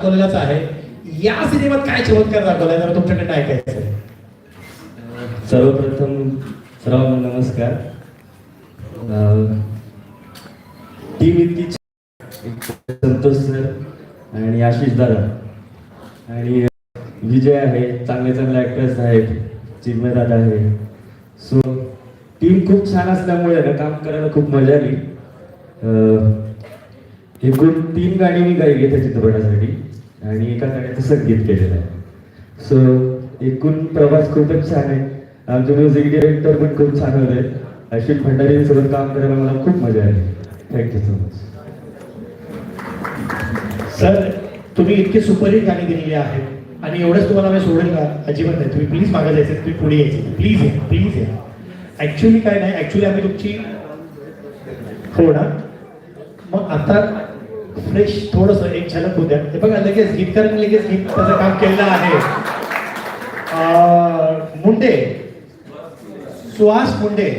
दाखवलेलाच आहे. या सिनेमात काय चमत्कार दाखवलाय? जरा तुमच्याकडे ऐकायचं सर्वप्रथम सर्वांना नमस्कार. टीम इतकी छान. संतोष सर आणि आशिष दादा. आणि विजय आहे चांगले चांगले ॲक्टर्स आहेत चिन्मय दादा आहे. सो टीम खूप छान असल्यामुळे ना काम करायला खूप मजा आली. एकूण तीन गाणी मी गायली त्या चित्रपटासाठी आणि एका गाण्याचं संगीत केलेलं आहे. सो एकूण प्रवास खूपच छान आहे. आमचे म्युझिक डिरेक्टर पण खूप छान होते. अश्विन भंडारींसोबत काम करायला मला खूप मजा आली. थँक्यू सो मच सर तुम्ही इतके सुपरहिट गाणी दिलेली आहेत आणि एवढंच तुम्हाला मी सोडेल का? अजिबात नाही. तुम्ही प्लीज मागे जायचं तुम्ही पुढे यायचे. प्लीज या प्लीज या. ॲक्च्युली काय नाही ॲक्च्युली आम्ही तुमची हो ना? मग आता फ्रेश थोडंसं एक झलक होऊ द्या. हे बघा लगेच गीतकारांनी लगेच गीत त्याचं काम केलेलं आहे. मुंडे. सुहास मुंडे.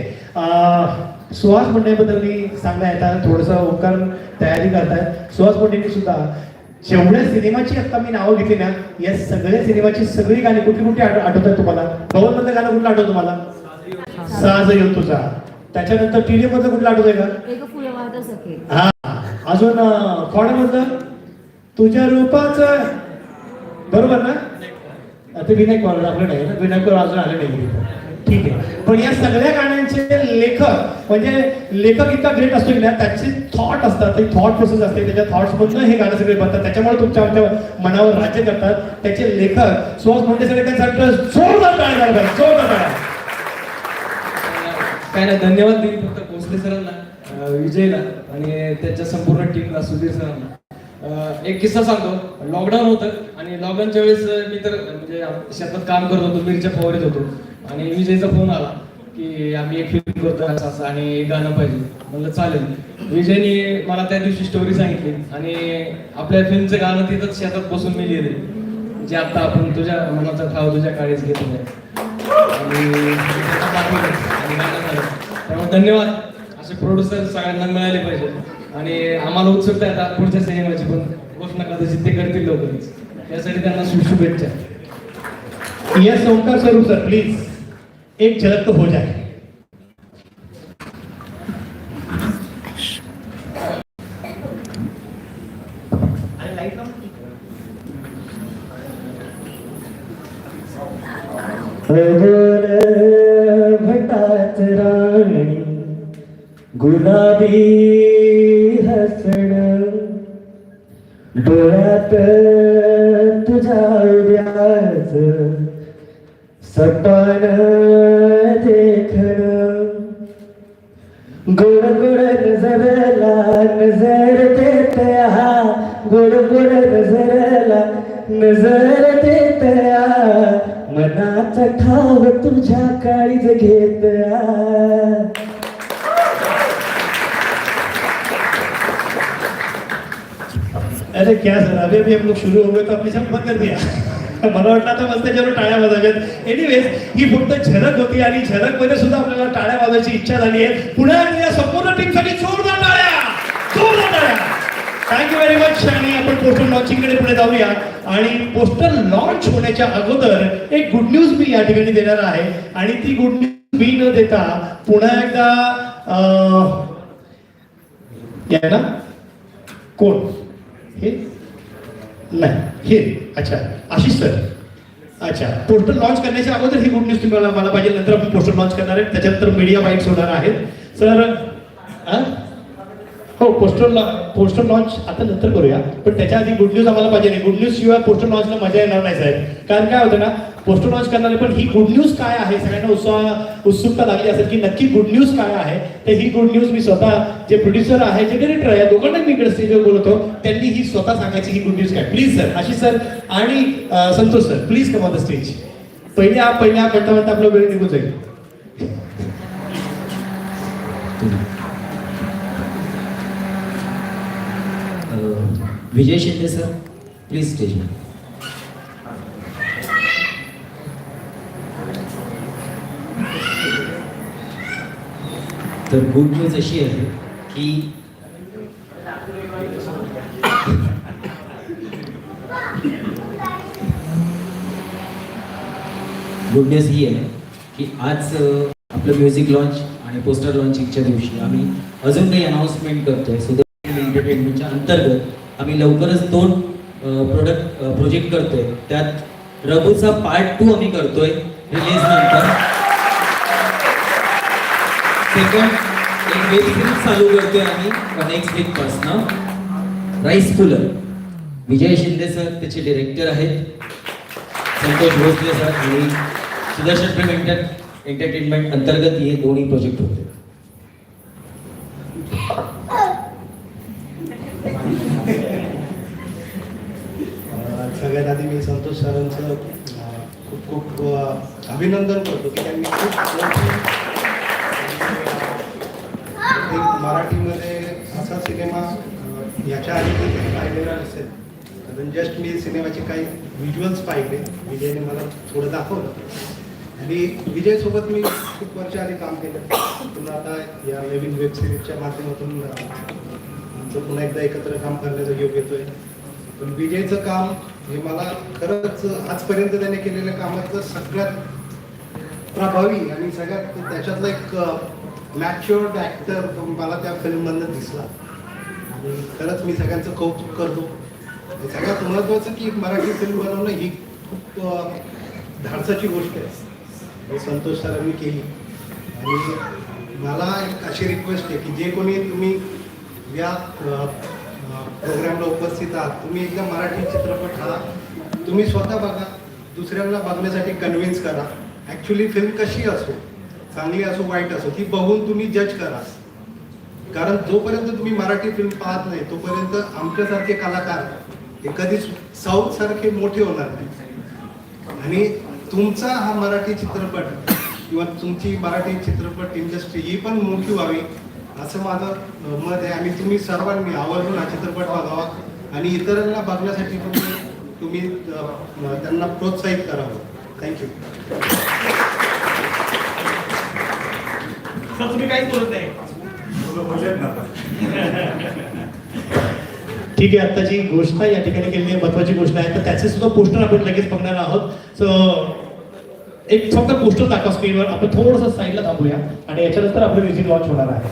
सुहास मुंडेबद्दल मी सांगता येतात थोडंसं ओंकार तयारी करतायत. सुहास मुंडेंनी सुद्धा जेवढ्या सिनेमाची आता मी नावं घेतली ना या सगळ्या सिनेमाची सगळी गाणी कुठली कुठली आठ- आठवतात तुम्हाला? भवन मधलं गाणं कुठलं आठवतं तुम्हाला? साज येऊ तुझा. त्याच्यानंतर टीव्ही मधलं कुठलं आठवतंय का? हा अजून कोणामधलं? तुझ्या रूपाचं? बरोबर ना? आता विनायक कॉल आपलं नाही ना? विनायक कॉल अजून आलं नाही. ठीक आहे. पण या सगळ्या गाण्यांचे लेखक म्हणजे लेखक इतका ग्रेट असतो की ना त्याचे थॉट असतात. ते थॉट प्रोसेस असते. त्याच्या थॉट्स मधून हे गाणं सगळे बनतात. त्याच्यामुळे तुमच्या आमच्या मनावर राज्य करतात. त्याचे लेखक सुहास म्हणजे सगळे त्यांचा जोरदार टाळ्या जोरदार टाळ्या. काय नाही धन्यवाद देईल फक्त भोसले सरांना. विजयला आणि त्याच्या संपूर्ण टीमला सुधीर सरांना. एक किस्सा सांगतो. लॉकडाऊन होतं आणि लॉकडाऊनच्या वेळेस मी तर म्हणजे शेतात काम करत होतो मिरच्या फवारीत होतो. आणि विजयचा फोन आला की आम्ही एक फिल्म करतो असं असं आणि एक गाणं पाहिजे. म्हणलं चालेल. विजयने मला त्या दिवशी स्टोरी सांगितली आणि आपल्या फिल्मचं गाणं तिथंच शेतात बसून मी लिहिले जे आता आपण तुझ्या मनाचा ठाव तुझ्या काळीच घेतो आहे आणि गाणं झालं. त्यामुळे धन्यवाद. असे प्रोड्युसर सगळ्यांना मिळाले पाहिजे. आणि आम्हाला उत्सुकता आहे आता पुढच्या सिनेमाची पण. घोषणा कदाचित ते करतील लवकरच. त्यासाठी त्यांना शुभेच्छा. यस ओंकार स्वरूप सर प्लीज एक झलक तो हो जाए भटात राणी. गुलाबी हसण. डोळ्यात तुझ्या उद्याच सपान देखण. गुड गुड नजरला नजर देतया गुड गुड नजरला नजर देत मनाचा ठाव तुझ्या काळीज घेतया अरे क्या सर अभी अभी हम लोग शुरू हो गए तो अपने सब बंद कर दिया। मला वाटलं आता मस्त त्याच्यावर टाळ्या वाजवायच्यात एनिवेज ही फक्त झलक होती आणि झलकमध्ये सुद्धा आपल्याला टाळ्या वाजवायची इच्छा झाली आहे. पुन्हा या संपूर्ण टीमसाठी जोरदार टाळ्या! जोरदार टाळ्या! थँक्यू व्हेरी मच आणि आपण पोस्टर लॉन्चिंगकडे पुढे जाऊया. आणि पोस्टर लॉन्च होण्याच्या अगोदर एक गुड न्यूज मी या ठिकाणी देणार आहे. आणि ती गुड न्यूज मी न देता पुन्हा एकदा या ना कोण? हे नाही हे अच्छा आशिष सर अच्छा पोस्टर लॉन्च करण्याच्या अगोदर ही गुड न्यूज तुम्हाला मला पाहिजे नंतर आपण पोस्टर लॉन्च करणार आहे. त्याच्यानंतर मीडिया बाईट्स होणार आहेत. सर हो पोस्टर पोस्टर लॉन्च आता नंतर करूया. पण त्याच्या आधी गुड न्यूज आम्हाला पाहिजे नाही. गुड न्यूज शिवाय पोस्टर लॉन्चला मजा येणार नाही साहेब. कारण काय होतं ना पोस्टर लॉन्च करणारे पण ही गुड न्यूज काय आहे? सगळ्यांना उत्साह उत्सुकता लागली असेल की नक्की गुड न्यूज काय आहे? तर ही गुड न्यूज मी स्वतः जे प्रोड्युसर आहे जे डिरेक्टर आहे या दोघांना मी इकडे स्टेजवर बोलतो त्यांनी ही स्वतः सांगायची ही गुड न्यूज काय. प्लीज सर आशिष सर आणि Santosh sir please come on the stage पहिले आप पहिले आप म्हणता म्हणता आपला वेळ निघून जाईल. Vijay Shinde sir please stage तर गुड न्यूज अशी आहे की गुड न्यूज ही आहे की आज आपलं म्युझिक लॉन्च आणि पोस्टर लॉन्चिंगच्या दिवशी आम्ही अजून काही अनाऊन्समेंट करतोय. सुदैव एंटरटेनमेंटच्या अंतर्गत आम्ही लवकरच दोन प्रोडक्ट प्रोजेक्ट करतोय. त्यात रघूचा पार्ट टू आम्ही करतोय रिलीज नंतर. सेकंड एक वेब सिरीज चालू करतोय आम्ही नेक्स्ट वीक पासन. Rice cooler Vijay Shinde sir त्याचे डिरेक्टर आहेत. संतोष भोसले सर आणि सुदर्शन प्रेम एंटर एंटरटेनमेंट अंतर्गत हे दोन्ही प्रोजेक्ट होते. सगळ्यात आधी मी संतोष सरांचं खूप खूप अभिनंदन करतो की त्यांनी खूप एक मराठीमध्ये असा सिनेमा याच्या आधी कधी पाहिलेला नसेल. कारण जस्ट मी सिनेमाचे काही व्हिज्युअल्स पाहिले विजयने मला थोडं दाखवलं. आणि विजयसोबत मी खूप वर्ष आधी काम केलं. पुन्हा आता या नवीन वेबसिरीजच्या माध्यमातून आमचं पुन्हा एकदा एकत्र काम करण्याचा योग येतोय पण विजयचं काम हे मला खरंच आजपर्यंत त्याने केलेल्या कामाचं सगळ्यात प्रभावी आणि सगळ्यात त्याच्यातला एक मॅच्युअर्ड ॲक्टर मला त्या फिल्ममधनं दिसला. आणि खरंच मी सगळ्यांचं कौतुक करतो. सगळ्यात महत्त्वाचं की मराठी फिल्म बनवणं ही खूप धाडसाची गोष्ट आहे. संतोष सरांनी केली. आणि मला एक अशी रिक्वेस्ट आहे की जे कोणी तुम्ही या उपस्थित तुम्ही एकदा मराठी चित्रपट हा तुम्ही स्वतः बघा दुसऱ्यांना बघण्यासाठी कन्व्हिन्स करा. ॲक्च्युली फिल्म कशी असो चांगली असो वाईट असो ती बघून तुम्ही जज करा. कारण जोपर्यंत तुम्ही मराठी फिल्म पाहत नाही तोपर्यंत आमच्यासारखे कलाकार हे कधीच साऊथ सारखे मोठे होणार नाही. आणि तुमचा हा मराठी चित्रपट किंवा तुमची मराठी चित्रपट इंडस्ट्री ही पण मोठी व्हावी असं माझं मत आहे. आणि तुम्ही सर्वांनी आवर्जून हा चित्रपट बघावा. आणि इतरांना बघण्यासाठी पण तुम्ही त्यांना प्रोत्साहित करावं. थँक्यू तुम्ही काहीच बोलत नाही ठीक आहे आता जी घोषणा या ठिकाणी केलेली आहे महत्वाची घोषणा आहे. तर त्याचे सुद्धा पोस्टर आपण लगेच बघणार आहोत. सो एक फक्त पोस्टर दाखवा स्क्रीनवर आपण थोडंसं साईडला थांबूया. आणि याच्यानंतर आपलं म्युझिक लॉन्च होणार आहे.